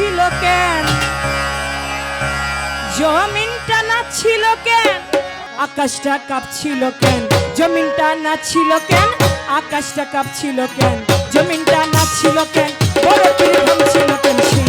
ছিল কেন? জমিনটা না ছিল কেন? আকাশটা কাঁপছিল কেন? জমিনটা না ছিল কেন? আকাশটা কাঁপছিল কেন? জমিনটা না ছিল কেন? বড় ছিল কেন? ছিল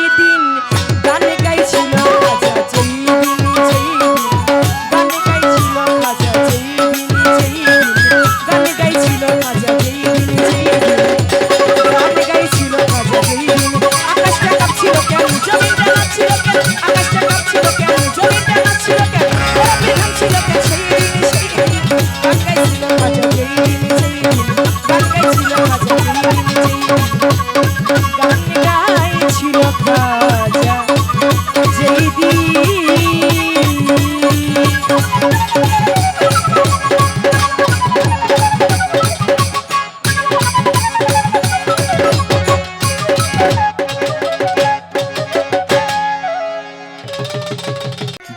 দিদি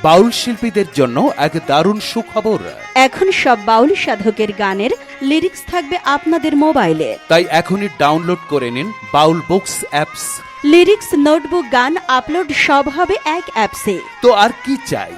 বাউল শিল্পীদের জন্য এক দারুণ সুখবর। এখন সব বাউল সাধকের গানের লিরিক্স থাকবে আপনাদের মোবাইলে। তাই এখনই ডাউনলোড করে নিন Baul books apps lyrics notebook গান আপলোড সব হবে এক অ্যাপসে। তো আর কি চাই?